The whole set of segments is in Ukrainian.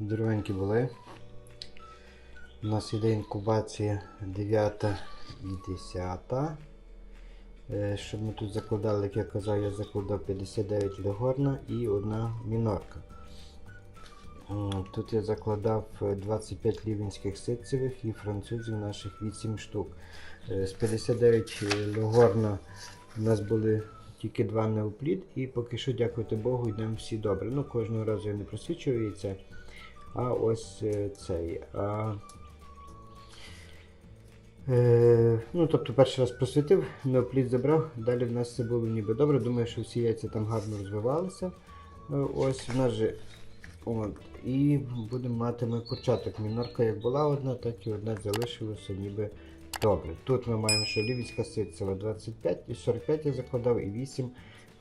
Здоровенькі були. У нас іде інкубація 9 і 10. Е, Щоб ми тут закладали, як я казав, я закладав 59 легорна і одна мінорка. Тут я закладав е, 25 лівенських ситцевих і французів наших 8 штук. Е, З 59 легорна у нас були тільки два неопліт, і поки що, дякувати Богу, йдемо всі добре. Ну, кожного разу я не просвічую яйце. А ось е, цей. А, е, ну, тобто перший раз просвітив, неопліт забрав, далі в нас все було ніби добре. Думаю, що всі яйця там гарно розвивалися. Е, Ось в нас же. От, і будемо мати ми початок. Мінорка як була одна, так і одна залишилася ніби добре. Тут ми маємо, що лівіська ситцева 25 і 45 я закладав і 8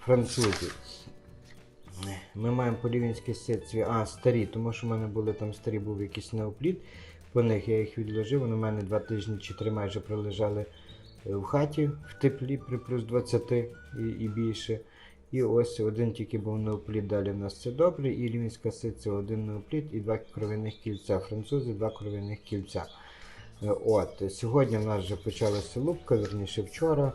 французів. Ми маємо по лівінській ситцеві, а старі, тому що в мене були там старі, був якийсь неопліт. По них я їх відложив, вони в мене два тижні чи три майже пролежали е, в хаті в теплі при плюс 20 і, і більше. І ось один тільки був неопліт, далі в нас це добре. І лівінська ситцева один неопліт і два кровяних кільця. Французи, два кровяних кільця. Е, От, сьогодні в нас вже почалася лупка, верніше вчора.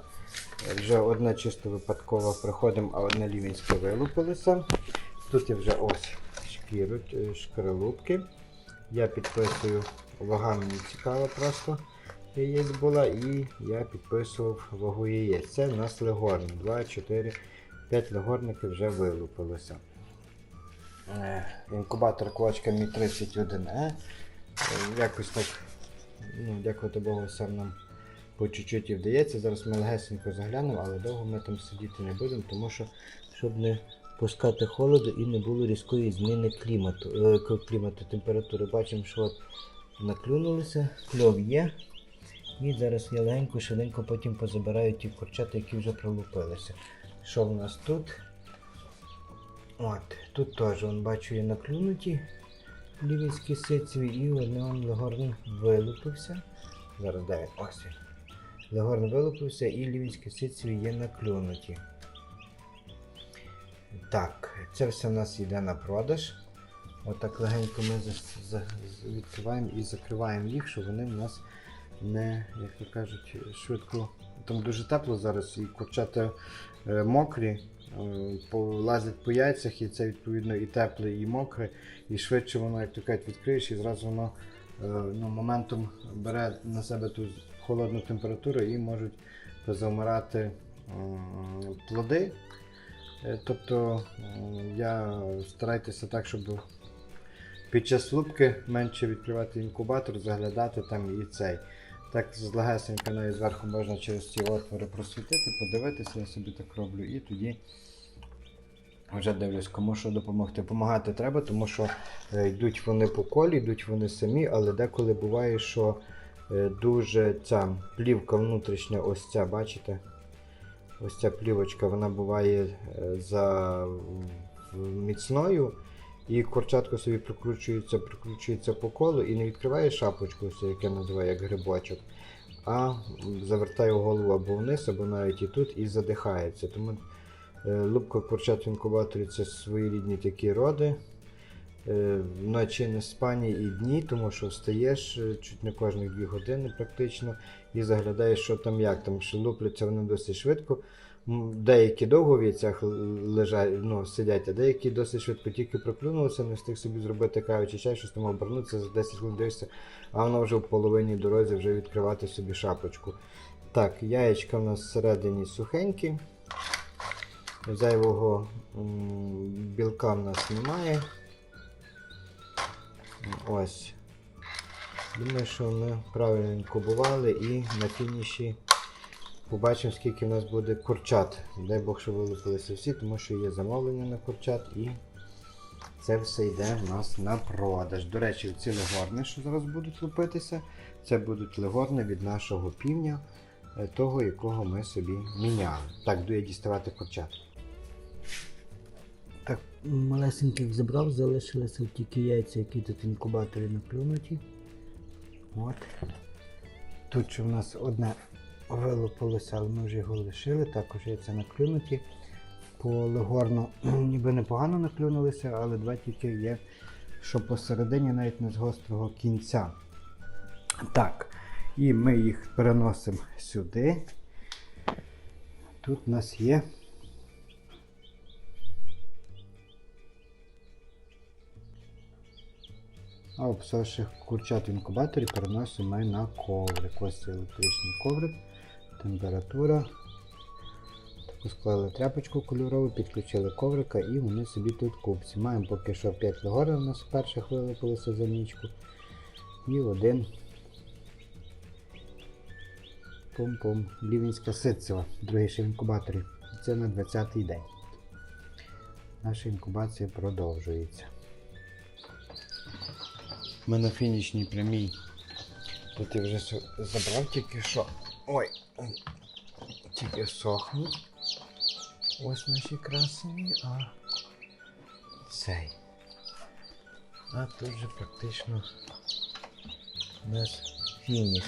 Е, Вже одна чисто випадкова приходимо, а одна лівінська вилупилася. Тут я вже ось шкіру, е, шкаралупки. Я підписую, вага мені цікава просто яєць була, і я підписував вагу яєць. Це в нас легорни. 2, 4, 5 легорників вже вилупилося. Е, Інкубатор квочка Мі 31Е. Якось так, ну, дякувати Богу, все нам по чуть-чуть і вдається. Зараз ми легесенько заглянемо, але довго ми там сидіти не будемо, тому що щоб не пускати холоду і не було різкої зміни клімату, е, клімату температури. Бачимо, що от наклюнулися, кльов є. І зараз я легенько, швиденько потім позабираю ті курчата, які вже пролупилися. Що в нас тут? От, тут теж он, бачу, є наклюнуті лівійські ситцеві і одне он легорно вилупився. Зараз він? Ось. Легорно вилупився і лівійські ситцеві є наклюнуті. Так, це все в нас йде на продаж. Отак легенько ми відкриваємо і закриваємо їх, щоб вони в нас не, як то кажуть, швидко. Там дуже тепло зараз і курчата е, мокрі, е, полазять по яйцях, і це відповідно і тепле, і мокре, і швидше воно, як то кажуть, відкриєш, і зразу воно е, ну, моментом бере на себе ту холодну температуру і можуть позамирати плоди. Е, Тобто я старайтеся так, щоб під час лупки менше відкривати інкубатор, заглядати там і цей. Так з легесенько зверху можна через ці отвори просвітити, подивитися, я собі так роблю, і тоді вже дивлюсь, кому що допомогти. Помагати треба, тому що е, йдуть вони по колі, йдуть вони самі, але деколи буває, що дуже ця плівка внутрішня, ось ця, бачите? Ось ця плівочка, вона буває е, за міцною. І курчатко собі прикручується, прикручується по колу і не відкриває шапочку, яке я називаю як грибочок, а завертає голову або вниз, або навіть і тут, і задихається. Тому е, лупка курчат в інкубаторі це своєрідні такі роди. Е, Вночі не спані і дні, тому що встаєш е, чуть не кожні 2 години практично і заглядаєш, що там як. Там що лупляться вони досить швидко. Деякі довго в яйцях лежать, ну, сидять, а деякі досить швидко тільки проклюнулися, не встиг собі зробити каву чи чай, щось там обернутися, за 10 хвилин дивишся, а воно вже в половині дорозі вже відкривати собі шапочку. Так, яєчка в нас всередині сухенькі. Зайвого білка в нас немає. Ось. Думаю, що ми правильно інкубували і на фініші побачимо, скільки в нас буде курчат. Дай Бог, що вилупилися всі, тому що є замовлення на курчат і це все йде в нас на продаж. До речі, ці легорни, що зараз будуть лупитися, це будуть легорни від нашого півня, е, того, якого ми собі міняли. Так, я діставати курчат. Малесеньких забрав, залишилися тільки яйця, які тут в інкубаторі наклюнуті. От. Тут ще в нас одне вилупилося, але ми вже його лишили, також яйця наклюнуті. По легорну ніби непогано наклюнулися, але два тільки є що посередині навіть не з гострого кінця. Так, і ми їх переносимо сюди. Тут у нас є. А обсохших курчат в інкубаторі переносимо на коврик. Ось це електричний коврик, температура. Склали тряпочку кольорову, підключили коврика і вони собі тут купці. Маємо поки що 5 легорів у нас перших вилипилося за нічку. І один пум-пум. Лівінська ситцева, другий ще в інкубаторі. Це на 20-й день. Наша інкубація продовжується. Ми на фінішній прямій. Тут я вже забрав тільки що. Ой, тільки сохнуть. Ось наші красені, а цей. А тут же практично у нас фініш.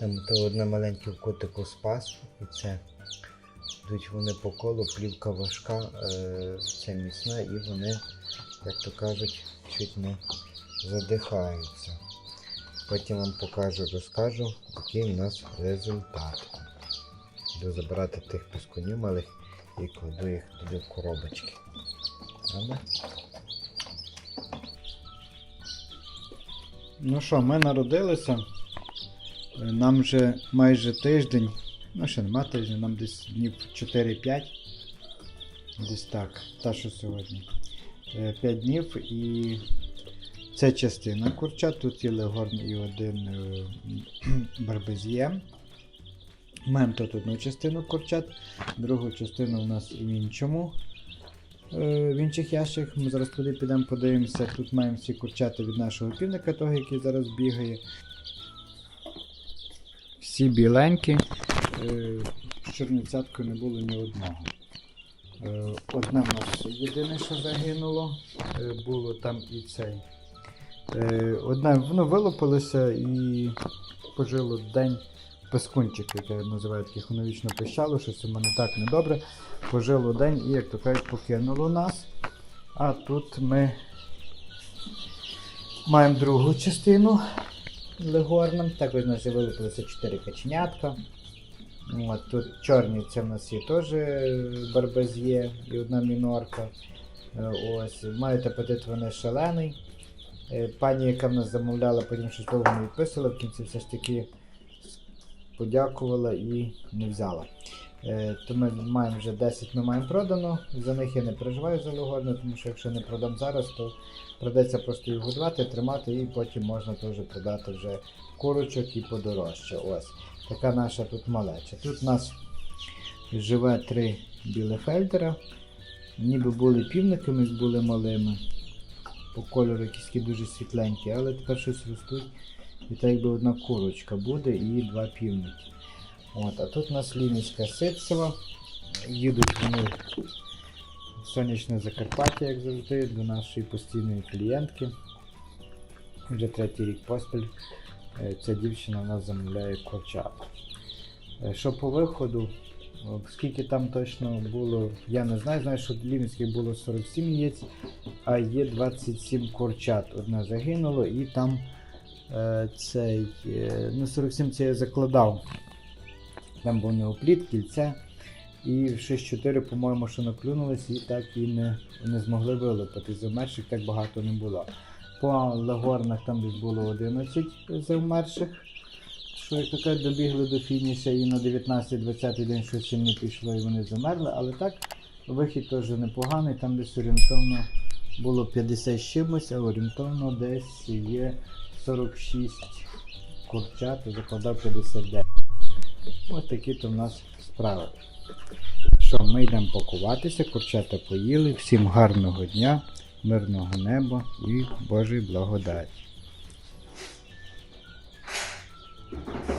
Там то одне маленьке в котику спас, і це йдуть вони по колу, плівка важка, е, це міцна, і вони, як то кажуть, чуть не задихаються. Потім вам покажу, розкажу, який у нас результат. Буду забирати тих піскунів малих і кладу їх туди в коробочки. Правда? Ну що, ми народилися. Е, Нам вже майже тиждень, ну ще нема тижня, нам десь днів 4-5. Десь так, та що сьогодні. 5 днів і це частина курча. Тут є легорн і один е, барбезє. Маємо тут одну частину курчат, другу частину у нас в іншому. е, В інших ящиках ми зараз туди підемо подивимося. Тут маємо всі курчата від нашого півника, того, який зараз бігає. Всі біленькі. Е, З чорницяткою не було ні одного. Одне в нас єдине, що загинуло, було там і цей. Е, Одне воно вилупилося і пожило день пескунчик, яке називають кіхоновічно пищало, щось у мене так недобре. Пожило день і, як то кажуть, покинуло нас. А тут ми маємо другу частину легорном. Також у нас вилупилося 4 каченятка. От, тут чорні це в нас є теж барбезє і одна мінорка. Е, Ось, мають апетит вони шалений. Е, Пані, яка в нас замовляла, потім щось довго не відписувала, в кінці все ж таки подякувала і не взяла. Е, То ми маємо вже 10 ми маємо продано. За них я не переживаю за Лугорне, тому що якщо не продам зараз, то придеться просто їх годувати, тримати і потім можна теж продати вже курочок і подорожче. Ось. Така наша тут малеча. Тут у нас живе три білефельдера. Ніби були півниками, були малими. По кольору якісь дуже світленькі, але тепер щось ростуть. І так якби одна курочка буде і два півники. От, а тут у нас лінійська ситцева. Їдуть вони в сонячне Закарпаття, як завжди, до нашої постійної клієнтки. Вже третій рік поспіль е, ця дівчина у нас замовляє курчат. Е, Що по виходу, скільки там точно було, я не знаю. Знаю, що Лівінських було 47 яєць, а є 27 курчат. Одне загинуло і там е, цей, е, ну 47 це я закладав. Там був неопліт, кільце. І в 6-4, по-моєму, що наклюнулись і так і не, не змогли вилупити. Завмерших так багато не було. По лагорнах там десь було 11 завмерших, що як кажуть, добігли до фініша і на 19-20 день щось їм не пішло і вони замерли, але так вихід теж непоганий, там десь орієнтовно було 50 з чимось, а орієнтовно десь є 46 курчат, закладав 59. Ось такі то в нас справи. Що, ми йдемо пакуватися, курчата поїли. Всім гарного дня, мирного неба і Божої благодаті. Thank you.